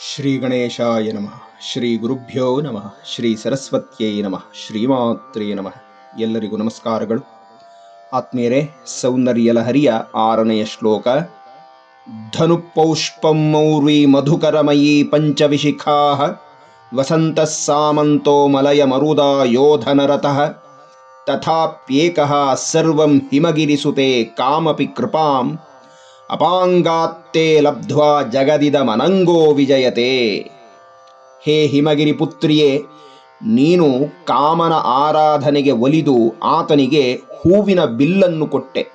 ಶ್ರೀ ಗಣೇಶಾಯ ನಮಃ ಶ್ರೀ ಗುರುಭ್ಯೋ ನಮಃ ಶ್ರೀ ಸರಸ್ವತ್ಯೈ ನಮಃ ಶ್ರೀಮಾತ್ರೇ ನಮಃ ಎಲ್ಲರಿಗೂ ನಮಸ್ಕಾರಗಳು. ಆತ್ಮೀಯರೇ ಸೌಂದರ್ಯ ಲಹರಿಯ ಆರನೆಯ ಶ್ಲೋಕ ಧನುಪೌಷ್ಪಂ ಮೌರ್ವಿ ಮಧುಕರಮಯಿ ಪಂಚವಿಶಿಖಾ ವಸಂತ ಸಾಮಂತೋ ಮಲಯ ಮರುದ ಯೋಧನರತಃ, ತಥಾಪ್ಯೇಕಃ ಸರ್ವಂ ಹಿಮಗಿರಿಸುತೆ ಕಾಮಪಿ ಕೃಪಾಂ ಅಪಾಂಗಾತ್ತೇ ಲಬ್ಧ್ವಾ ಜಗದಿದಮನಂಗೋ ವಿಜಯತೆ. ಹೇ ಹಿಮಗಿರಿ ಪುತ್ರಿಯೇ, ನೀನು ಕಾಮನ ಆರಾಧನೆಗೆ ಒಲಿದು ಆತನಿಗೆ ಹೂವಿನ ಬಿಲ್ಲನ್ನು ಕೊಟ್ಟೆ.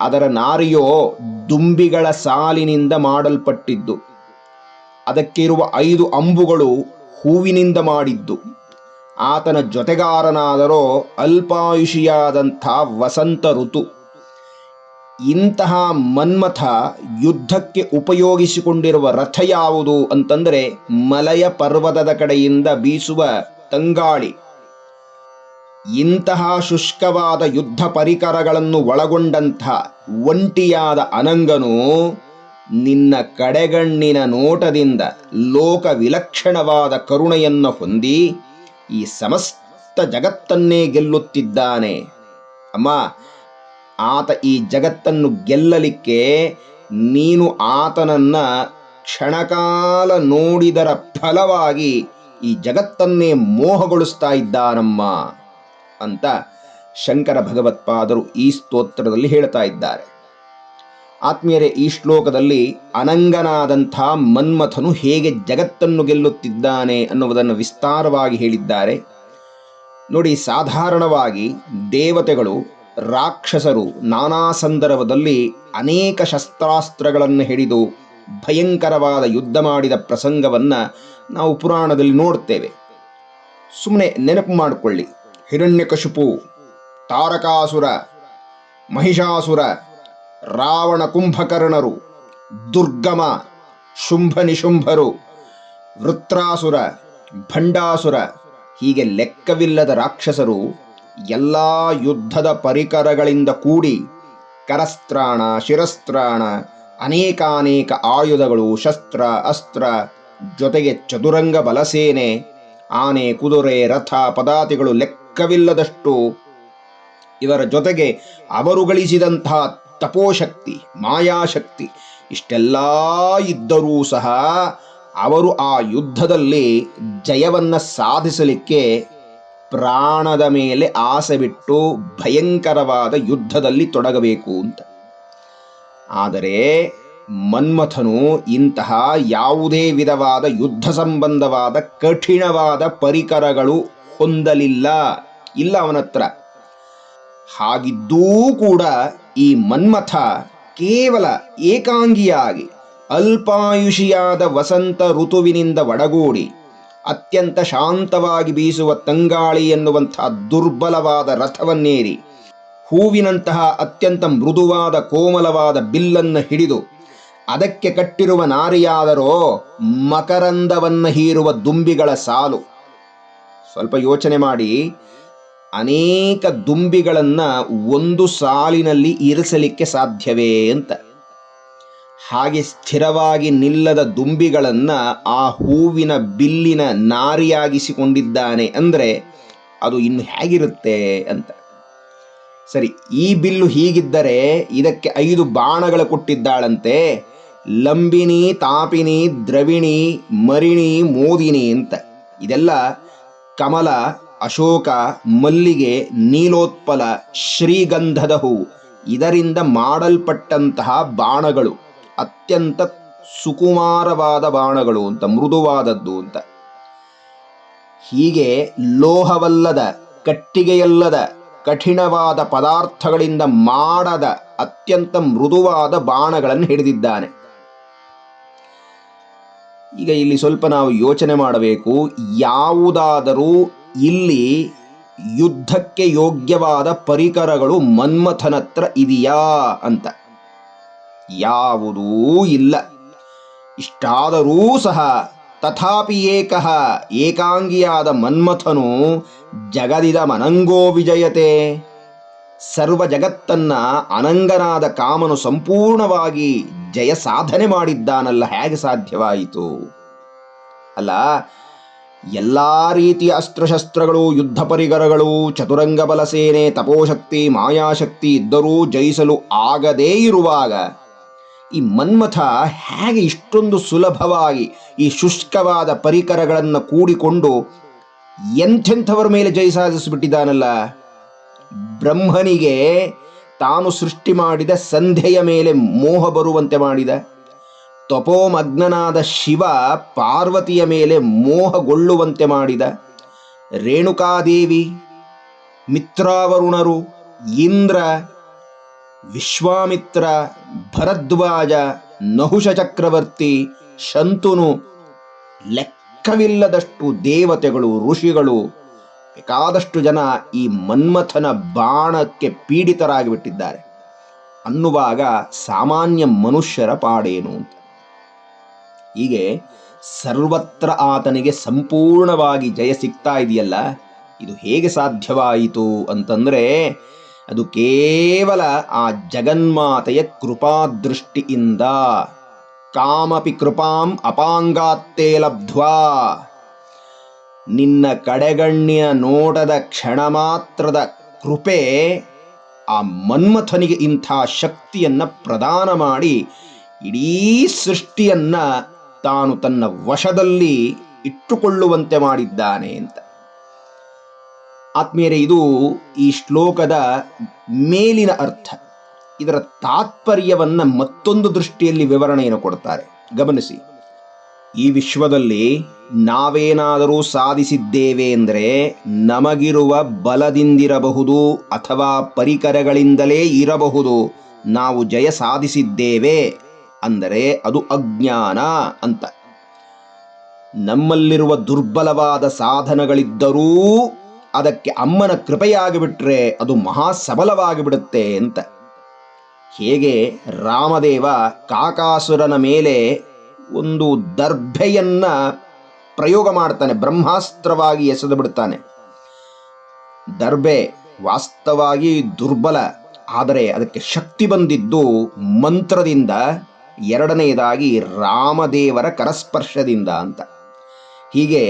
ಅದರ ನಾರಿಯೋ ದುಂಬಿಗಳ ಸಾಲಿನಿಂದ ಮಾಡಲ್ಪಟ್ಟಿದ್ದು. ಅದಕ್ಕಿರುವ ಐದು ಅಂಬುಗಳು ಹೂವಿನಿಂದ ಮಾಡಿದ್ದು. ಆತನ ಜೊತೆಗಾರನಾದರೋ ಅಲ್ಪಾಯುಷಿಯಾದಂಥ ವಸಂತ ಋತು. ಇಂತಹ ಮನ್ಮಥ ಯುದ್ಧಕ್ಕೆ ಉಪಯೋಗಿಸಿಕೊಂಡಿರುವ ರಥ ಯಾವುದು ಅಂತಂದರೆ ಮಲಯ ಪರ್ವತದ ಕಡೆಯಿಂದ ಬೀಸುವ ತಂಗಾಳಿ. ಇಂತಹ ಶುಷ್ಕವಾದ ಯುದ್ಧ ಪರಿಕರಗಳನ್ನು ಒಳಗೊಂಡಂಥ ಒಂಟಿಯಾದ ಅನಂಗನು ನಿನ್ನ ಕಡೆಗಣ್ಣಿನ ನೋಟದಿಂದ ಲೋಕ ವಿಲಕ್ಷಣವಾದ ಕರುಣೆಯನ್ನು ಹೊಂದಿ ಈ ಸಮಸ್ತ ಜಗತ್ತನ್ನೇ ಗೆಲ್ಲುತ್ತಿದ್ದಾನೆ. ಅಮ್ಮ ಆತ ಈ ಜಗತ್ತನ್ನು ಗೆಲ್ಲಲಿಕ್ಕೆ ನೀನು ಆತನನ್ನ ಕ್ಷಣಕಾಲ ನೋಡಿದರ ಫಲವಾಗಿ ಈ ಜಗತ್ತನ್ನೇ ಮೋಹಗೊಳಿಸ್ತಾ ಇದ್ದಾನಮ್ಮ ಅಂತ ಶಂಕರ ಭಗವತ್ಪಾದರು ಈ ಸ್ತೋತ್ರದಲ್ಲಿ ಹೇಳ್ತಾ ಇದ್ದಾರೆ. ಆತ್ಮೀಯರೇ, ಈ ಶ್ಲೋಕದಲ್ಲಿ ಅನಂಗನಾದಂಥ ಮನ್ಮಥನು ಹೇಗೆ ಜಗತ್ತನ್ನು ಗೆಲ್ಲುತ್ತಿದ್ದಾನೆ ಅನ್ನುವುದನ್ನು ವಿಸ್ತಾರವಾಗಿ ಹೇಳಿದ್ದಾರೆ. ನೋಡಿ, ಸಾಧಾರಣವಾಗಿ ದೇವತೆಗಳು ರಾಕ್ಷಸರು ನಾನಾ ಸಂದರ್ಭದಲ್ಲಿ ಅನೇಕ ಶಸ್ತ್ರಾಸ್ತ್ರಗಳನ್ನು ಹಿಡಿದು ಭಯಂಕರವಾದ ಯುದ್ಧ ಮಾಡಿದ ಪ್ರಸಂಗವನ್ನು ನಾವು ಪುರಾಣದಲ್ಲಿ ನೋಡ್ತೇವೆ. ಸುಮ್ಮನೆ ನೆನಪು ಮಾಡಿಕೊಳ್ಳಿ. ಹಿರಣ್ಯಕಶುಪು, ತಾರಕಾಸುರ, ಮಹಿಷಾಸುರ, ರಾವಣ ಕುಂಭಕರ್ಣರು, ದುರ್ಗಮ ಶುಂಭ ನಿಶುಂಭರು ವೃತ್ರಾಸುರ, ಭಂಡಾಸುರ ಹೀಗೆ ಲೆಕ್ಕವಿಲ್ಲದ ರಾಕ್ಷಸರು ಎಲ್ಲ ಯುದ್ಧದ ಪರಿಕರಗಳಿಂದ ಕೂಡಿ ಕರಸ್ತ್ರಾಣ, ಶಿರಸ್ತ್ರಾಣ, ಅನೇಕಾನೇಕ ಆಯುಧಗಳು, ಶಸ್ತ್ರ, ಅಸ್ತ್ರ, ಜೊತೆಗೆ ಚದುರಂಗ ಬಲಸೇನೆ, ಆನೆ, ಕುದುರೆ, ರಥ, ಪದಾತಿಗಳು ಲೆಕ್ಕವಿಲ್ಲದಷ್ಟು ಇವರ ಜೊತೆಗೆ ಅವರು ಗಳಿಸಿದಂತಹ ತಪೋಶಕ್ತಿ, ಮಾಯಾಶಕ್ತಿ ಇಷ್ಟೆಲ್ಲ ಇದ್ದರೂ ಸಹ ಅವರು ಆ ಯುದ್ಧದಲ್ಲಿ ಜಯವನ್ನ ಸಾಧಿಸಲಿಕ್ಕೆ ಪ್ರಾಣದ ಮೇಲೆ ಆಸೆ ಬಿಟ್ಟು ಭಯಂಕರವಾದ ಯುದ್ಧದಲ್ಲಿ ತೊಡಗಬೇಕು ಅಂತ. ಆದರೆ ಮನ್ಮಥನು ಇಂತಹ ಯಾವುದೇ ವಿಧವಾದ ಯುದ್ಧ ಸಂಬಂಧವಾದ ಕಠಿಣವಾದ ಪರಿಕರಗಳು ಹೊಂದಲಿಲ್ಲ. ಇಲ್ಲ ಅವನತ್ರ ಹಾಗಿದ್ದೂ ಕೂಡ ಈ ಮನ್ಮಥ ಕೇವಲ ಏಕಾಂಗಿಯಾಗಿ ಅಲ್ಪಾಯುಷಿಯಾದ ವಸಂತ ಋತುವಿನಿಂದ ಒಡಗೂಡಿ ಅತ್ಯಂತ ಶಾಂತವಾಗಿ ಬೀಸುವ ತಂಗಾಳಿ ಎನ್ನುವಂತಹ ದುರ್ಬಲವಾದ ರಥವನ್ನೇರಿ ಹೂವಿನಂತಹ ಅತ್ಯಂತ ಮೃದುವಾದ ಕೋಮಲವಾದ ಬಿಲ್ಲನ್ನು ಹಿಡಿದು ಅದಕ್ಕೆ ಕಟ್ಟಿರುವ ನಾರಿಯಾದರೋ ಮಕರಂದವನ್ನು ಹೀರುವ ದುಂಬಿಗಳ ಸಾಲು. ಸ್ವಲ್ಪ ಯೋಚನೆ ಮಾಡಿ. ಅನೇಕ ದುಂಬಿಗಳನ್ನು ಒಂದು ಸಾಲಿನಲ್ಲಿ ಇರಿಸಲಿಕ್ಕೆ ಸಾಧ್ಯವೇ ಅಂತ. ಹಾಗೆ ಸ್ಥಿರವಾಗಿ ನಿಲ್ಲದ ದುಂಬಿಗಳನ್ನು ಆ ಹೂವಿನ ಬಿಲ್ಲಿನ ನಾರಿಯಾಗಿಸಿಕೊಂಡಿದ್ದಾನೆ ಅಂದರೆ ಅದು ಇನ್ನು ಹೇಗಿರುತ್ತೆ ಅಂತ. ಸರಿ, ಈ ಬಿಲ್ಲು ಹೀಗಿದ್ದರೆ ಇದಕ್ಕೆ ಐದು ಬಾಣಗಳು ಕೊಟ್ಟಿದ್ದಾಳಂತೆ. ಲಂಬಿನಿ ತಾಪಿನಿ ದ್ರವಿಣಿ, ಮರಿಣಿ, ಮೋದಿನಿ ಅಂತ. ಇದೆಲ್ಲ ಕಮಲ, ಅಶೋಕ, ಮಲ್ಲಿಗೆ, ನೀಲೋತ್ಪಲ, ಶ್ರೀಗಂಧದ ಹೂ ಇದರಿಂದ ಮಾಡಲ್ಪಟ್ಟಂತಹ ಬಾಣಗಳು. ಅತ್ಯಂತ ಸುಕುಮಾರವಾದ ಬಾಣಗಳು ಅಂತ, ಮೃದುವಾದದ್ದು ಅಂತ. ಹೀಗೆ ಲೋಹವಲ್ಲದ, ಕಟ್ಟಿಗೆಯಲ್ಲದ, ಕಠಿಣವಾದ ಪದಾರ್ಥಗಳಿಂದ ಮಾಡದ ಅತ್ಯಂತ ಮೃದುವಾದ ಬಾಣಗಳನ್ನು ಹಿಡಿದಿದ್ದಾನೆ. ಈಗ ಇಲ್ಲಿ ಸ್ವಲ್ಪ ನಾವು ಯೋಚನೆ ಮಾಡಬೇಕು, ಯಾವುದಾದರೂ ಇಲ್ಲಿ ಯುದ್ಧಕ್ಕೆ ಯೋಗ್ಯವಾದ ಪರಿಕರಗಳು ಮನ್ಮಥನತ್ರ ಇದೆಯಾ ಅಂತ. ಯಾವುದೂ ಇಲ್ಲ. ಇಷ್ಟಾದರೂ ಸಹ ತಥಾಪಿ ಏಕಃ ಏಕಾಂಗಿಯಾದ ಮನ್ಮಥನು ಜಗದಿದ ಮನಂಗೋ ವಿಜಯತೆ. ಸರ್ವ ಜಗತ್ತನ್ನ ಅನಂಗನಾದ ಕಾಮನು ಸಂಪೂರ್ಣವಾಗಿ ಜಯ ಸಾಧನೆ ಮಾಡಿದ್ದಾನಲ್ಲ, ಹೇಗೆ ಸಾಧ್ಯವಾಯಿತು? ಅಲ್ಲ, ಎಲ್ಲ ರೀತಿಯ ಅಸ್ತ್ರಶಸ್ತ್ರಗಳು, ಯುದ್ಧ ಪರಿಕರಗಳು ಚತುರಂಗ ಬಲ ಸೇನೆ, ತಪೋಶಕ್ತಿ, ಮಾಯಾಶಕ್ತಿ ಇದ್ದರೂ ಜಯಿಸಲು ಆಗದೇ ಇರುವಾಗ ಈ ಮನ್ಮಥ ಹೇಗೆ ಇಷ್ಟೊಂದು ಸುಲಭವಾಗಿ ಈ ಶುಷ್ಕವಾದ ಪರಿಕರಗಳನ್ನು ಕೂಡಿಕೊಂಡು ಎಂಥೆಂಥವರ ಮೇಲೆ ಜಯ ಸಾಧಿಸಿಬಿಟ್ಟಿದ್ದಾನಲ್ಲ? ಬ್ರಹ್ಮನಿಗೆ ತಾನು ಸೃಷ್ಟಿ ಮಾಡಿದ ಸಂಧೆಯ ಮೇಲೆ ಮೋಹ ಬರುವಂತೆ ಮಾಡಿದ. ತಪೋಮಗ್ನಾದ ಶಿವ ಪಾರ್ವತಿಯ ಮೇಲೆ ಮೋಹಗೊಳ್ಳುವಂತೆ ಮಾಡಿದ. ರೇಣುಕಾದೇವಿ, ಮಿತ್ರಾವರುಣರು, ಇಂದ್ರ ವಿಶ್ವಾಮಿತ್ರ ಭರದ್ವಾಜ ನಹುಷ ಚಕ್ರವರ್ತಿ ಶಂತುನು ಲೆಕ್ಕವಿಲ್ಲದಷ್ಟು ದೇವತೆಗಳು, ಋಷಿಗಳು, ಬೇಕಾದಷ್ಟು ಜನ ಈ ಮನ್ಮಥನ ಬಾಣಕ್ಕೆ ಪೀಡಿತರಾಗಿಬಿಟ್ಟಿದ್ದಾರೆ. ಅನ್ನುವಾಗ ಸಾಮಾನ್ಯ ಮನುಷ್ಯರ ಪಾಡೇನು ಅಂತ. ಹೀಗೆ ಸರ್ವತ್ರ ಆತನಿಗೆ ಸಂಪೂರ್ಣವಾಗಿ ಜಯ ಸಿಗ್ತಾ ಇದೆಯಲ್ಲ, ಇದು ಹೇಗೆ ಸಾಧ್ಯವಾಯಿತು ಅಂತಂದ್ರೆ ಅದು ಕೇವಲ ಆ ಜಗನ್ಮಾತೆಯ ಕೃಪಾದೃಷ್ಟಿಯಿಂದ. ಕಾಮಪಿ ಕೃಪಾಂ ಅಪಾಂಗಾತ್ತೇ ಲಬ್ಧ್ವಾ. ನಿನ್ನ ಕಡೆಗಣ್ಯ ನೋಟದ ಕ್ಷಣ ಮಾತ್ರದ ಕೃಪೆ ಆ ಮನ್ಮಥನಿಗೆ ಇಂಥ ಶಕ್ತಿಯನ್ನ ಪ್ರದಾನ ಮಾಡಿ ಇಡೀ ಸೃಷ್ಟಿಯನ್ನ ತಾನು ತನ್ನ ವಶದಲ್ಲಿ ಇಟ್ಟುಕೊಳ್ಳುವಂತೆ ಮಾಡಿದ್ದಾನೆ ಅಂತ. ಆತ್ಮೀಯರೇ, ಇದು ಈ ಶ್ಲೋಕದ ಮೇಲಿನ ಅರ್ಥ. ಇದರ ತಾತ್ಪರ್ಯವನ್ನ ಮತ್ತೊಂದು ದೃಷ್ಟಿಯಲ್ಲಿ ವಿವರಣೆಯನ್ನು ಕೊಡ್ತಾರೆ. ಗಮನಿಸಿ. ಈ ವಿಶ್ವದಲ್ಲಿ ನಾವೇನಾದರೂ ಸಾಧಿಸಿದ್ದೇವೆ ಅಂದರೆ ನಮಗಿರುವ ಬಲದಿಂದಿರಬಹುದು ಅಥವಾ ಪರಿಕರಗಳಿಂದಲೇ ಇರಬಹುದು. ನಾವು ಜಯ ಸಾಧಿಸಿದ್ದೇವೆ ಅಂದರೆ ಅದು ಅಜ್ಞಾನ ಅಂತ. ನಮ್ಮಲ್ಲಿರುವ ದುರ್ಬಲವಾದ ಸಾಧನಗಳಿದ್ದರೂ ಅದಕ್ಕೆ ಅಮ್ಮನ ಕೃಪೆಯಾಗಿಬಿಟ್ರೆ ಅದು ಮಹಾ ಸಬಲವಾಗಿಬಿಡುತ್ತೆ ಅಂತ. ಹೇಗೆ ರಾಮದೇವ ಕಾಕಾಸುರನ ಮೇಲೆ ಒಂದು ದರ್ಭೆಯನ್ನ ಪ್ರಯೋಗ ಮಾಡ್ತಾನೆ, ಬ್ರಹ್ಮಾಸ್ತ್ರವಾಗಿ ಎಸೆದು ಬಿಡ್ತಾನೆ. ದರ್ಬೆ ವಾಸ್ತವಾಗಿ ದುರ್ಬಲ, ಆದರೆ ಅದಕ್ಕೆ ಶಕ್ತಿ ಬಂದಿದ್ದು ಮಂತ್ರದಿಂದ ಎರಡನೆಯದಾಗಿ ರಾಮದೇವರ ಕರಸ್ಪರ್ಶದಿಂದ ಅಂತ. ಹೀಗೆ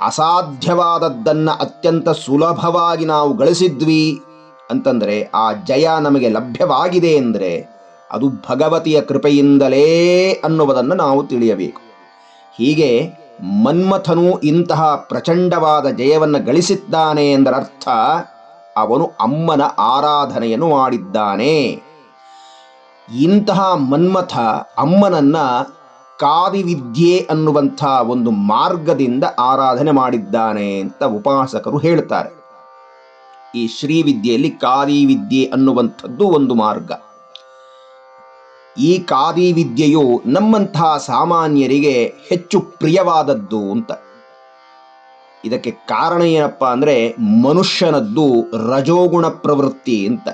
ಅಸಾಧ್ಯವಾದದ್ದನ್ನ ಅತ್ಯಂತ ಸುಲಭವಾಗಿ ನಾವು ಗಳಿಸಿದ್ವಿ ಅಂತಂದರೆ ಆ ಜಯ ನಮಗೆ ಲಭ್ಯವಾಗಿದೆ ಎಂದರೆ ಅದು ಭಗವತಿಯ ಕೃಪೆಯಿಂದಲೇ ಅನ್ನುವುದನ್ನು ನಾವು ತಿಳಿಯಬೇಕು. ಹೀಗೆ ಮನ್ಮಥನು ಇಂತಹ ಪ್ರಚಂಡವಾದ ಜಯವನ್ನು ಗಳಿಸಿದ್ದಾನೆ ಎಂದರರ್ಥ ಅವನು ಅಮ್ಮನ ಆರಾಧನೆಯನ್ನು ಮಾಡಿದ್ದಾನೆ. ಇಂತಹ ಮನ್ಮಥ ಅಮ್ಮನನ್ನ ಕಾದಿವಿದ್ಯೆ ಅನ್ನುವಂಥ ಒಂದು ಮಾರ್ಗದಿಂದ ಆರಾಧನೆ ಮಾಡಿದ್ದಾನೆ ಅಂತ ಉಪಾಸಕರು ಹೇಳ್ತಾರೆ. ಈ ಶ್ರೀವಿದ್ಯೆಯಲ್ಲಿ ಕಾದಿ ವಿದ್ಯೆ ಅನ್ನುವಂಥದ್ದು ಒಂದು ಮಾರ್ಗ. ಈ ಕಾದಿ ವಿದ್ಯೆಯು ನಮ್ಮಂತಹ ಸಾಮಾನ್ಯರಿಗೆ ಹೆಚ್ಚು ಪ್ರಿಯವಾದದ್ದು ಅಂತ. ಇದಕ್ಕೆ ಕಾರಣ ಏನಪ್ಪ ಅಂದರೆ ಮನುಷ್ಯನದ್ದು ರಜೋಗುಣ ಪ್ರವೃತ್ತಿ ಅಂತ.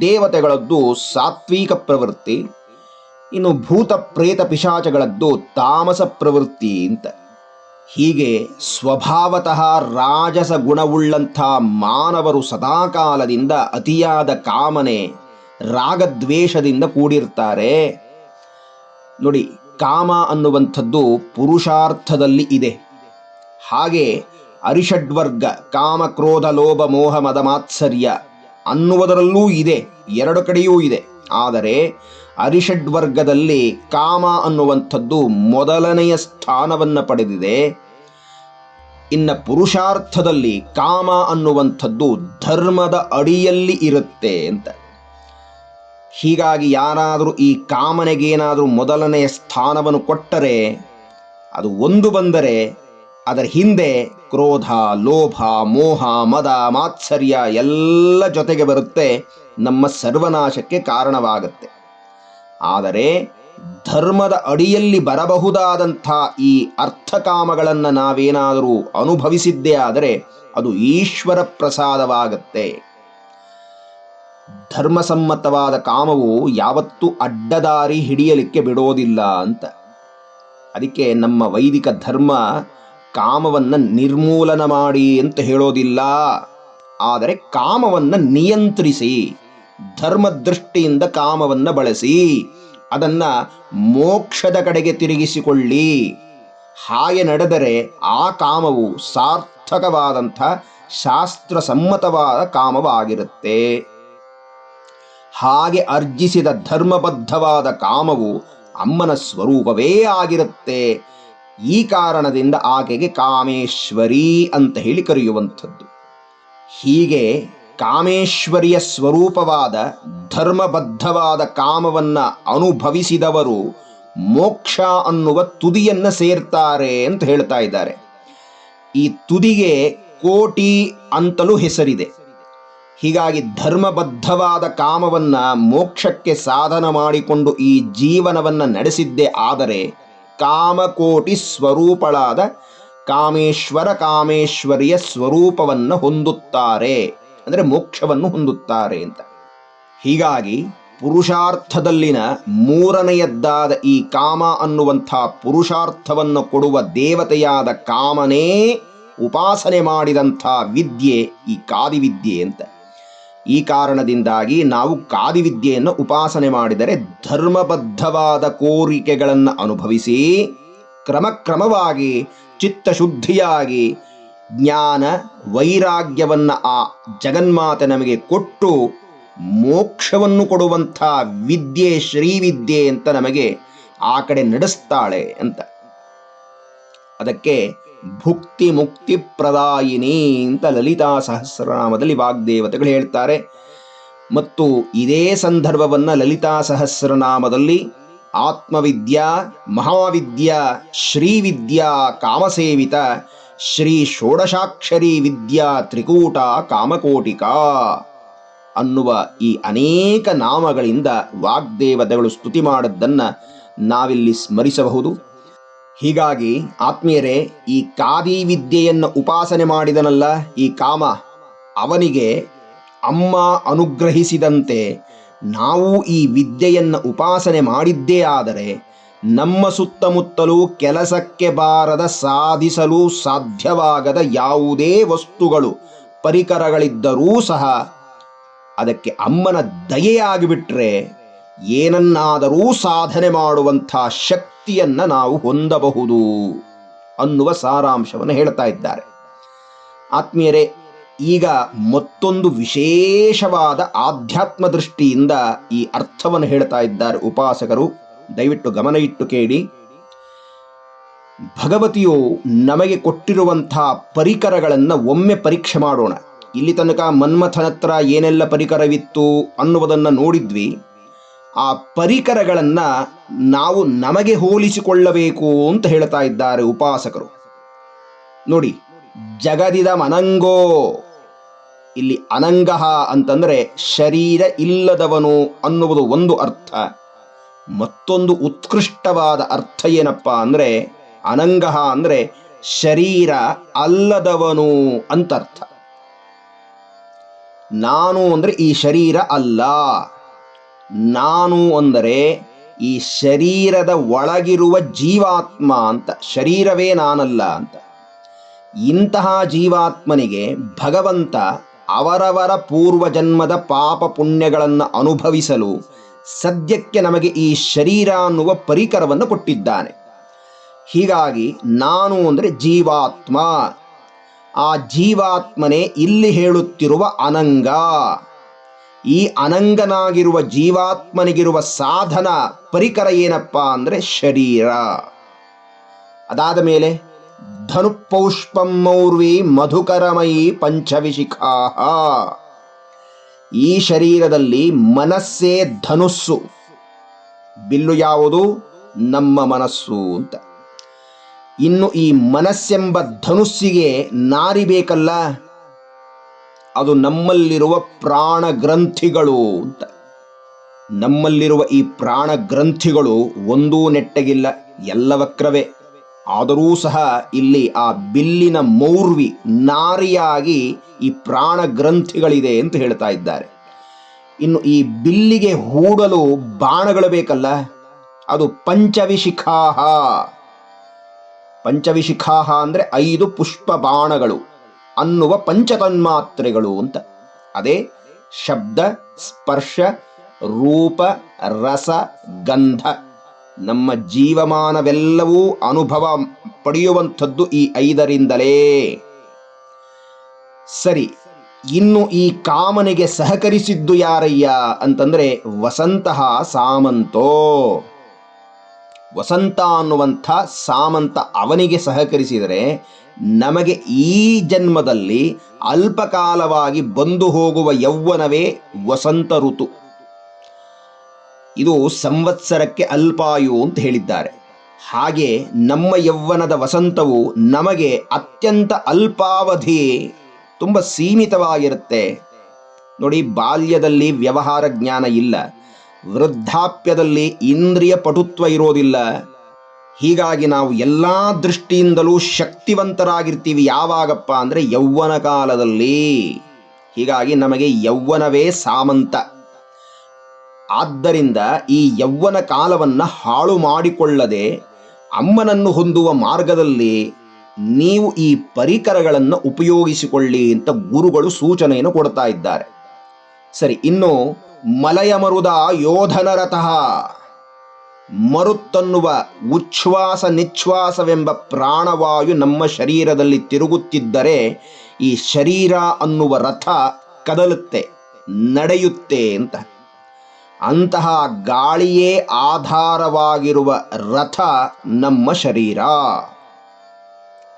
ದೇವತೆಗಳದ್ದು ಸಾತ್ವಿಕ ಪ್ರವೃತ್ತಿ. ಇನ್ನು ಭೂತ ಪ್ರೇತ ಪಿಶಾಚಗಳದ್ದು ತಾಮಸ ಪ್ರವೃತ್ತಿ ಅಂತ. ಹೀಗೆ ಸ್ವಭಾವತಃ ರಾಜಸ ಗುಣವುಳ್ಳಂಥ ಮಾನವರು ಸದಾಕಾಲದಿಂದ ಅತಿಯಾದ ಕಾಮನೆ ರಾಗದ್ವೇಷದಿಂದ ಕೂಡಿರ್ತಾರೆ. ನೋಡಿ, ಕಾಮ ಅನ್ನುವಂಥದ್ದು ಪುರುಷಾರ್ಥದಲ್ಲಿ ಇದೆ. ಹಾಗೆ ಅರಿಷಡ್ವರ್ಗ, ಕಾಮ, ಕ್ರೋಧ, ಲೋಭ, ಮೋಹ, ಮದ, ಮಾತ್ಸರ್ಯ ಅನ್ನುವುದರಲ್ಲೂ ಇದೆ. ಎರಡು ಕಡೆಯೂ ಇದೆ. ಆದರೆ ಅರಿಷಡ್ವರ್ಗದಲ್ಲಿ ಕಾಮ ಅನ್ನುವಂಥದ್ದು ಮೊದಲನೆಯ ಸ್ಥಾನವನ್ನು ಪಡೆದಿದೆ. ಇನ್ನ ಪುರುಷಾರ್ಥದಲ್ಲಿ ಕಾಮ ಅನ್ನುವಂಥದ್ದು ಧರ್ಮದ ಅಡಿಯಲ್ಲಿ ಇರುತ್ತೆ ಅಂತ. ಹೀಗಾಗಿ ಯಾರಾದರೂ ಈ ಕಾಮನೆಗೇನಾದರೂ ಮೊದಲನೆಯ ಸ್ಥಾನವನ್ನು ಕೊಟ್ಟರೆ, ಅದು ಒಂದು ಬಂದರೆ, ಅದರ ಹಿಂದೆ ಕ್ರೋಧ, ಲೋಭ, ಮೋಹ, ಮದ, ಮಾತ್ಸರ್ಯ ಎಲ್ಲ ಜೊತೆಗೆ ಬರುತ್ತೆ, ನಮ್ಮ ಸರ್ವನಾಶಕ್ಕೆ ಕಾರಣವಾಗುತ್ತೆ. ಆದರೆ ಧರ್ಮದ ಅಡಿಯಲ್ಲಿ ಬರಬಹುದಾದಂಥ ಈ ಅರ್ಥಕಾಮಗಳನ್ನು ನಾವೇನಾದರೂ ಅನುಭವಿಸಿದ್ದೇ ಆದರೆ ಅದು ಈಶ್ವರ ಪ್ರಸಾದವಾಗತ್ತೆ. ಧರ್ಮಸಮ್ಮತವಾದ ಕಾಮವು ಯಾವತ್ತೂ ಅಡ್ಡದಾರಿ ಹಿಡಿಯಲಿಕ್ಕೆ ಬಿಡೋದಿಲ್ಲ ಅಂತ. ಅದಕ್ಕೆ ನಮ್ಮ ವೈದಿಕ ಧರ್ಮ ಕಾಮವನ್ನು ನಿರ್ಮೂಲನ ಮಾಡಿ ಅಂತ ಹೇಳೋದಿಲ್ಲ. ಆದರೆ ಕಾಮವನ್ನು ನಿಯಂತ್ರಿಸಿ. ಧರ್ಮದೃಷ್ಟಿಯಿಂದ ಕಾಮವನ್ನು ಬಳಸಿ, ಅದನ್ನ ಮೋಕ್ಷದ ಕಡೆಗೆ ತಿರುಗಿಸಿಕೊಳ್ಳಿ. ಹಾಗೆ ನಡೆದರೆ ಆ ಕಾಮವು ಸಾರ್ಥಕವಾದಂಥ ಶಾಸ್ತ್ರಸಮ್ಮತವಾದ ಕಾಮವಾಗಿರುತ್ತೆ. ಹಾಗೆ ಅರ್ಜಿಸಿದ ಧರ್ಮಬದ್ಧವಾದ ಕಾಮವು ಅಮ್ಮನ ಸ್ವರೂಪವೇ ಆಗಿರುತ್ತೆ. ಈ ಕಾರಣದಿಂದ ಆಕೆಗೆ ಕಾಮೇಶ್ವರಿ ಅಂತ ಹೇಳಿ ಕರೆಯುವಂಥದ್ದು. ಹೀಗೆ ಕಾಮೇಶ್ವರಿಯ ಸ್ವರೂಪವಾದ ಧರ್ಮಬದ್ಧವಾದ ಕಾಮವನ್ನ ಅನುಭವಿಸಿದವರು ಮೋಕ್ಷ ಅನ್ನುವ ತುದಿಯನ್ನು ಸೇರ್ತಾರೆ ಅಂತ ಹೇಳ್ತಾ ಇದ್ದಾರೆ. ಈ ತುದಿಗೆ ಕೋಟಿ ಅಂತಲೂ ಹೆಸರಿದೆ. ಹೀಗಾಗಿ ಧರ್ಮಬದ್ಧವಾದ ಕಾಮವನ್ನ ಮೋಕ್ಷಕ್ಕೆ ಸಾಧನ ಮಾಡಿಕೊಂಡು ಈ ಜೀವನವನ್ನ ನಡೆಸಿದ್ದೇ ಆದರೆ ಕಾಮಕೋಟಿ ಸ್ವರೂಪಳಾದ ಕಾಮೇಶ್ವರ ಕಾಮೇಶ್ವರಿಯ ಸ್ವರೂಪವನ್ನು ಹೊಂದುತ್ತಾರೆ. ಅಂದರೆ ಮೋಕ್ಷವನ್ನು ಹೊಂದುತ್ತಾರೆ ಅಂತ. ಹೀಗಾಗಿ ಪುರುಷಾರ್ಥದಲ್ಲಿನ ಮೂರನೆಯದ್ದಾದ ಈ ಕಾಮ ಅನ್ನುವಂಥ ಪುರುಷಾರ್ಥವನ್ನು ಕೊಡುವ ದೇವತೆಯಾದ ಕಾಮನೇ ಉಪಾಸನೆ ಮಾಡಿದಂಥ ವಿದ್ಯೆ ಈ ಕಾದಿವಿದ್ಯೆ ಅಂತ. ಈ ಕಾರಣದಿಂದಾಗಿ ನಾವು ಕಾದಿವಿದ್ಯೆಯನ್ನು ಉಪಾಸನೆ ಮಾಡಿದರೆ ಧರ್ಮಬದ್ಧವಾದ ಕೋರಿಕೆಗಳನ್ನು ಅನುಭವಿಸಿ ಕ್ರಮಕ್ರಮವಾಗಿ ಚಿತ್ತಶುದ್ಧಿಯಾಗಿ ಜ್ಞಾನ ವೈರಾಗ್ಯವನ್ನ ಆ ಜಗನ್ಮಾತೆ ನಮಗೆ ಕೊಟ್ಟು ಮೋಕ್ಷವನ್ನು ಕೊಡುವಂಥ ವಿದ್ಯೆ ಶ್ರೀವಿದ್ಯೆ ಅಂತ ನಮಗೆ ಆ ಕಡೆ ನಡೆಸ್ತಾಳೆ ಅಂತ. ಅದಕ್ಕೆ ಭುಕ್ತಿ ಮುಕ್ತಿ ಪ್ರದಾಯಿನಿ ಅಂತ ಲಲಿತಾ ಸಹಸ್ರನಾಮದಲ್ಲಿ ವಾಗ್ದೇವತೆಗಳು ಹೇಳ್ತಾರೆ. ಮತ್ತು ಇದೇ ಸಂದರ್ಭವನ್ನ ಲಲಿತಾ ಸಹಸ್ರನಾಮದಲ್ಲಿ ಆತ್ಮವಿದ್ಯಾ, ಮಹಾವಿದ್ಯಾ, ಶ್ರೀವಿದ್ಯಾ, ಕಾಮಸೇವಿತ ಶ್ರೀ ಷೋಡಶಾಕ್ಷರಿ ವಿದ್ಯಾ ತ್ರಿಕೂಟ ಕಾಮಕೋಟಿಕಾ ಅನ್ನುವ ಈ ಅನೇಕ ನಾಮಗಳಿಂದ ವಾಗ್ದೇವತೆಗಳು ಸ್ತುತಿ ಮಾಡದ್ದನ್ನ ನಾವಿಲ್ಲಿ ಸ್ಮರಿಸಬಹುದು. ಹೀಗಾಗಿ ಆತ್ಮೀಯರೇ, ಈ ಕಾದಿ ವಿದ್ಯೆಯನ್ನು ಉಪಾಸನೆ ಮಾಡಿದನಲ್ಲ, ಈ ಕಾಮ ಅವನಿಗೆ ಅಮ್ಮ ಅನುಗ್ರಹಿಸಿದಂತೆ ನಾವು ಈ ವಿದ್ಯೆಯನ್ನು ಉಪಾಸನೆ ಮಾಡಿದ್ದೇ ಆದರೆ ನಮ್ಮ ಸುತ್ತಮುತ್ತಲೂ ಕೆಲಸಕ್ಕೆ ಬಾರದ ಸಾಧಿಸಲು ಸಾಧ್ಯವಾಗದ ಯಾವುದೇ ವಸ್ತುಗಳು, ಪರಿಕರಗಳಿದ್ದರೂ ಸಹ ಅದಕ್ಕೆ ಅಮ್ಮನ ದಯೆಯಾಗಿಬಿಟ್ರೆ ಏನನ್ನಾದರೂ ಸಾಧನೆ ಮಾಡುವಂಥ ಶಕ್ತಿಯನ್ನ ನಾವು ಹೊಂದಬಹುದು ಅನ್ನುವ ಸಾರಾಂಶವನ್ನು ಹೇಳ್ತಾ ಇದ್ದಾರೆ. ಆತ್ಮೀಯರೇ, ಈಗ ಮತ್ತೊಂದು ವಿಶೇಷವಾದ ಆಧ್ಯಾತ್ಮ ದೃಷ್ಟಿಯಿಂದ ಈ ಅರ್ಥವನ್ನು ಹೇಳ್ತಾ ಇದ್ದಾರೆ ಉಪಾಸಕರು. ದಯವಿಟ್ಟು ಗಮನ ಇಟ್ಟು ಕೇಳಿ. ಭಗವತಿಯು ನಮಗೆ ಕೊಟ್ಟಿರುವಂತಹ ಪರಿಕರಗಳನ್ನು ಒಮ್ಮೆ ಪರೀಕ್ಷೆ ಮಾಡೋಣ. ಇಲ್ಲಿ ತನಕ ಮನ್ಮಥನತ್ರ ಏನೆಲ್ಲ ಪರಿಕರವಿತ್ತು ಅನ್ನುವುದನ್ನು ನೋಡಿದ್ವಿ. ಆ ಪರಿಕರಗಳನ್ನು ನಾವು ನಮಗೆ ಹೋಲಿಸಿಕೊಳ್ಳಬೇಕು ಅಂತ ಹೇಳ್ತಾ ಇದ್ದಾರೆ ಉಪಾಸಕರು. ನೋಡಿ, ಜಗದಿದ ಮನಂಗೋ ಇಲ್ಲಿ ಅನಂಗಹ ಅಂತಂದ್ರೆ ಶರೀರ ಇಲ್ಲದವನು ಅನ್ನುವುದು ಒಂದು ಅರ್ಥ. ಮತ್ತೊಂದು ಉತ್ಕೃಷ್ಟವಾದ ಅರ್ಥ ಏನಪ್ಪ ಅಂದ್ರೆ ಅನಂಗಹ ಅಂದ್ರೆ ಶರೀರ ಅಲ್ಲದವನು ಅಂತ ಅರ್ಥ ನಾನು ಅಂದ್ರೆ ಈ ಶರೀರ ಅಲ್ಲ. ನಾನು ಅಂದರೆ ಈ ಶರೀರದ ಒಳಗಿರುವ ಜೀವಾತ್ಮ ಅಂತ, ಶರೀರವೇ ನಾನಲ್ಲ ಅಂತ. ಇಂತಹ ಜೀವಾತ್ಮನಿಗೆ ಭಗವಂತ ಅವರವರ ಪೂರ್ವ ಜನ್ಮದ ಪಾಪ ಪುಣ್ಯಗಳನ್ನು ಅನುಭವಿಸಲು ಸದ್ಯಕ್ಕೆ ನಮಗೆ ಈ ಶರೀರ ಅನ್ನುವ ಪರಿಕರವನ್ನು ಕೊಟ್ಟಿದ್ದಾನೆ. ಹೀಗಾಗಿ ನಾನು ಅಂದರೆ ಜೀವಾತ್ಮ. ಆ ಜೀವಾತ್ಮನೇ ಇಲ್ಲಿ ಹೇಳುತ್ತಿರುವ ಅನಂಗ. ಈ ಅನಂಗನಾಗಿರುವ ಜೀವಾತ್ಮನಿಗಿರುವ ಸಾಧನ ಪರಿಕರ ಏನಪ್ಪ ಅಂದರೆ ಶರೀರ. ಅದಾದ ಮೇಲೆ ಧನುಪೌಷ್ಪಂ ಮೌರ್ವಿ ಮಧುಕರಮಯಿ ಪಂಚವಿಶಿಖಾ ಈ ಶರೀರದಲ್ಲಿ ಮನಸ್ಸೇ ಧನುಸ್ಸು. ಬಿಲ್ಲು ಯಾವುದು? ನಮ್ಮ ಮನಸ್ಸು ಅಂತ. ಇನ್ನು ಈ ಮನಸ್ಸೆಂಬ ಧನುಸ್ಸಿಗೆ ನಾರಿ ಬೇಕಲ್ಲ? ಅದು ನಮ್ಮಲ್ಲಿರುವ ಪ್ರಾಣ ಗ್ರಂಥಿಗಳು ಅಂತ. ನಮ್ಮಲ್ಲಿರುವ ಈ ಪ್ರಾಣ ಗ್ರಂಥಿಗಳು ಒಂದೂ ನೆಟ್ಟಗಿಲ್ಲ ಎಲ್ಲ ವಕ್ರವೇ ಆದರೂ ಸಹ ಇಲ್ಲಿ ಆ ಬಿಲ್ಲಿನ ಮೌರ್ವಿ ನಾರಿಯಾಗಿ ಈ ಪ್ರಾಣ ಗ್ರಂಥಿಗಳಿದೆ ಅಂತ ಹೇಳ್ತಾ ಇದ್ದಾರೆ. ಇನ್ನು ಈ ಬಿಲ್ಲಿಗೆ ಹೂಡಲು ಬಾಣಗಳು ಬೇಕಲ್ಲ? ಅದು ಪಂಚವಿಶಿಖಾಹ. ಪಂಚವಿಶಿಖಾಹ ಅಂದ್ರೆ ಐದು ಪುಷ್ಪ ಬಾಣಗಳು ಅನ್ನುವ ಪಂಚತನ್ಮಾತ್ರೆಗಳು ಅಂತ. ಅದೇ ಶಬ್ದ, ಸ್ಪರ್ಶ, ರೂಪ, ರಸ, ಗಂಧ. ನಮ್ಮ ಜೀವಮಾನವೆಲ್ಲವೂ ಅನುಭವ ಪಡೆಯುವಂಥದ್ದು ಈ ಐದರಿಂದಲೇ. ಸರಿ, ಇನ್ನು ಈ ಕಾಮನೆಗೆ ಸಹಕರಿಸಿದ್ದು ಯಾರಯ್ಯ ಅಂತಂದ್ರೆ ವಸಂತಹ ಸಾಮಂತೋ. ವಸಂತ ಅನ್ನುವಂಥ ಸಾಮಂತ ಅವನಿಗೆ ಸಹಕರಿಸಿದರೆ ನಮಗೆ ಈ ಜನ್ಮದಲ್ಲಿ ಅಲ್ಪಕಾಲವಾಗಿ ಬಂದು ಹೋಗುವ ಯೌವನವೇ ವಸಂತ ಋತು. ಇದು ಸಂವತ್ಸರಕ್ಕೆ ಅಲ್ಪಾಯು ಅಂತ ಹೇಳಿದ್ದಾರೆ. ಹಾಗೆ ನಮ್ಮ ಯೌವನದ ವಸಂತವು ನಮಗೆ ಅತ್ಯಂತ ಅಲ್ಪಾವಧಿ, ತುಂಬ ಸೀಮಿತವಾಗಿರುತ್ತೆ. ನೋಡಿ, ಬಾಲ್ಯದಲ್ಲಿ ವ್ಯವಹಾರ ಜ್ಞಾನ ಇಲ್ಲ, ವೃದ್ಧಾಪ್ಯದಲ್ಲಿ ಇಂದ್ರಿಯ ಪಟುತ್ವ ಇರೋದಿಲ್ಲ. ಹೀಗಾಗಿ ನಾವು ಎಲ್ಲ ದೃಷ್ಟಿಯಿಂದಲೂ ಶಕ್ತಿವಂತರಾಗಿರ್ತೀವಿ ಯಾವಾಗಪ್ಪ ಅಂದರೆ ಯೌವನ ಕಾಲದಲ್ಲಿ. ಹೀಗಾಗಿ ನಮಗೆ ಯೌವನವೇ ಸಾಮಂತ. ಆದ್ದರಿಂದ ಈ ಯೌವನ ಕಾಲವನ್ನು ಹಾಳು ಮಾಡಿಕೊಳ್ಳದೆ ಅಮ್ಮನನ್ನು ಹೊಂದುವ ಮಾರ್ಗದಲ್ಲಿ ನೀವು ಈ ಪರಿಕರಗಳನ್ನು ಉಪಯೋಗಿಸಿಕೊಳ್ಳಿ ಅಂತ ಗುರುಗಳು ಸೂಚನೆಯನ್ನು ಕೊಡ್ತಾ ಇದ್ದಾರೆ. ಸರಿ, ಇನ್ನು ಮಲಯ ಮರುದ ಯೋಧನ ರಥಃ ಮರುತ್ತನ್ನುವ ಉಚ್ಛ್ವಾಸ ನಿಚ್ಛ್ವಾಸವೆಂಬ ಪ್ರಾಣವಾಯು ನಮ್ಮ ಶರೀರದಲ್ಲಿ ತಿರುಗುತ್ತಿದ್ದರೆ ಈ ಶರೀರ ಅನ್ನುವ ರಥ ಕದಲುತ್ತೆ, ನಡೆಯುತ್ತೆ ಅಂತ. ಅಂತಹ ಗಾಳಿಯೇ ಆಧಾರವಾಗಿರುವ ರಥ ನಮ್ಮ ಶರೀರ.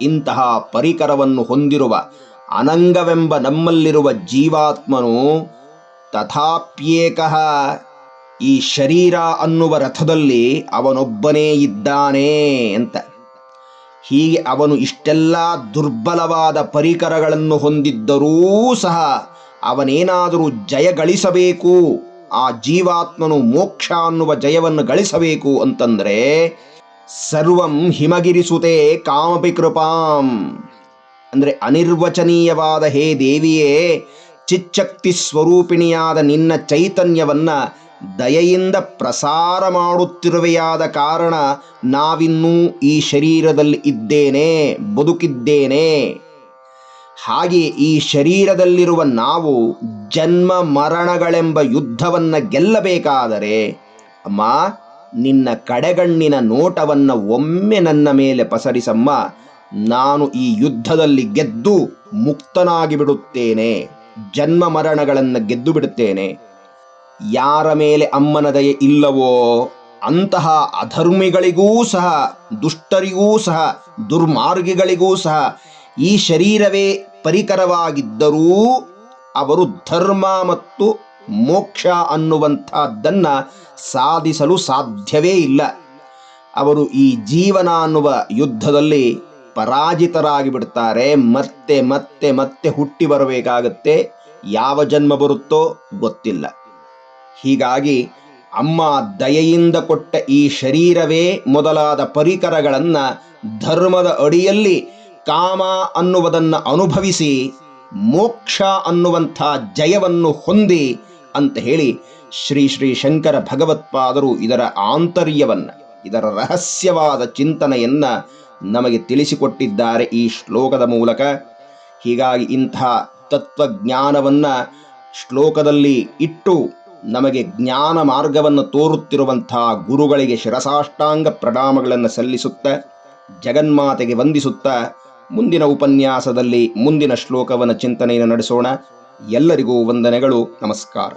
ಇಂತಹ ಪರಿಕರವನ್ನು ಹೊಂದಿರುವ ಅನಂಗವೆಂಬ ನಮ್ಮಲ್ಲಿರುವ ಜೀವಾತ್ಮನು ತಥಾಪ್ಯೇಕಃ ಈ ಶರೀರ ಅನ್ನುವ ರಥದಲ್ಲಿ ಅವನೊಬ್ಬನೇ ಇದ್ದಾನೆ ಅಂತ. ಹೀಗೆ ಅವನು ಇಷ್ಟೆಲ್ಲ ದುರ್ಬಲವಾದ ಪರಿಕರಗಳನ್ನು ಹೊಂದಿದ್ದರೂ ಸಹ ಅವನೇನಾದರೂ ಜಯ ಗಳಿಸಬೇಕು ಆ ಜೀವಾತ್ಮನು ಮೋಕ್ಷ ಅನ್ನುವ ಜಯವನ್ನು ಗಳಿಸಬೇಕು ಅಂತಂದ್ರೆ ಸರ್ವಂ ಹಿಮಗಿರಿಸುತೆ ಕಾಮಪಿ ಕೃಪಾಂ. ಅಂದ್ರೆ ಅನಿರ್ವಚನೀಯವಾದ ಹೇ ದೇವಿಯೇ, ಚಿಚ್ಚಕ್ತಿ ಸ್ವರೂಪಿಣಿಯಾದ ನಿನ್ನ ಚೈತನ್ಯವನ್ನ ದಯೆಯಿಂದ ಪ್ರಸಾರ ಮಾಡುತ್ತಿರುವೆಯಾದ ಕಾರಣ ನಾವಿನ್ನೂ ಈ ಶರೀರದಲ್ಲಿ ಇದ್ದೇನೆ, ಬದುಕಿದ್ದೇನೆ. ಹಾಗೆ ಈ ಶರೀರದಲ್ಲಿರುವ ನಾವು ಜನ್ಮ ಮರಣಗಳೆಂಬ ಯುದ್ಧವನ್ನ ಗೆಲ್ಲಬೇಕಾದರೆ ಅಮ್ಮ, ನಿನ್ನ ಕಡೆಗಣ್ಣಿನ ನೋಟವನ್ನ ಒಮ್ಮೆ ನನ್ನ ಮೇಲೆ ಪಸರಿಸಮ್ಮ. ನಾನು ಈ ಯುದ್ಧದಲ್ಲಿ ಗೆದ್ದು ಮುಕ್ತನಾಗಿ ಬಿಡುತ್ತೇನೆ ಜನ್ಮ ಮರಣಗಳನ್ನು ಗೆದ್ದು ಬಿಡುತ್ತೇನೆ ಯಾರ ಮೇಲೆ ಅಮ್ಮನ ದಯೆ ಇಲ್ಲವೋ ಅಂತಹ ಅಧರ್ಮಿಗಳಿಗೂ ಸಹ, ದುಷ್ಟರಿಗೂ ಸಹ, ದುರ್ಮಾರ್ಗಿಗಳಿಗೂ ಸಹ ಈ ಶರೀರವೇ ಪರಿಕರವಾಗಿದ್ದರೂ ಅವರು ಧರ್ಮ ಮತ್ತು ಮೋಕ್ಷ ಅನ್ನುವಂಥದ್ದನ್ನು ಸಾಧಿಸಲು ಸಾಧ್ಯವೇ ಇಲ್ಲ. ಅವರು ಈ ಜೀವನ ಅನ್ನುವ ಯುದ್ಧದಲ್ಲಿ ಪರಾಜಿತರಾಗಿ ಬಿಡ್ತಾರೆ ಮತ್ತೆ ಮತ್ತೆ ಮತ್ತೆ ಹುಟ್ಟಿ ಬರಬೇಕಾಗತ್ತೆ. ಯಾವ ಜನ್ಮ ಬರುತ್ತೋ ಗೊತ್ತಿಲ್ಲ. ಹೀಗಾಗಿ ಅಮ್ಮ ದಯೆಯಿಂದ ಕೊಟ್ಟ ಈ ಶರೀರವೇ ಮೊದಲಾದ ಪರಿಕರಗಳನ್ನು ಧರ್ಮದ ಅಡಿಯಲ್ಲಿ ಕಾಮ ಅನ್ನುವುದನ್ನು ಅನುಭವಿಸಿ, ಮೋಕ್ಷ ಅನ್ನುವಂಥ ಜಯವನ್ನು ಹೊಂದಿ ಅಂತ ಹೇಳಿ ಶ್ರೀ ಶ್ರೀ ಶಂಕರ ಭಗವತ್ಪಾದರು ಇದರ ಆಂತರ್ಯವನ್ನು, ಇದರ ರಹಸ್ಯವಾದ ಚಿಂತನೆಯನ್ನ ನಮಗೆ ತಿಳಿಸಿಕೊಟ್ಟಿದ್ದಾರೆ ಈ ಶ್ಲೋಕದ ಮೂಲಕ. ಹೀಗಾಗಿ ಇಂತಹ ತತ್ವಜ್ಞಾನವನ್ನು ಶ್ಲೋಕದಲ್ಲಿ ಇಟ್ಟು ನಮಗೆ ಜ್ಞಾನ ಮಾರ್ಗವನ್ನು ತೋರುತ್ತಿರುವಂತಹ ಗುರುಗಳಿಗೆ ಶಿರಸಾಷ್ಟಾಂಗ ಪ್ರಣಾಮಗಳನ್ನು ಸಲ್ಲಿಸುತ್ತ, ಜಗನ್ಮಾತೆಗೆ ವಂದಿಸುತ್ತ ಮುಂದಿನ ಉಪನ್ಯಾಸದಲ್ಲಿ ಮುಂದಿನ ಶ್ಲೋಕವನ್ನು ಚಿಂತನೆಯನ್ನು ನಡೆಸೋಣ. ಎಲ್ಲರಿಗೂ ವಂದನೆಗಳು. ನಮಸ್ಕಾರ.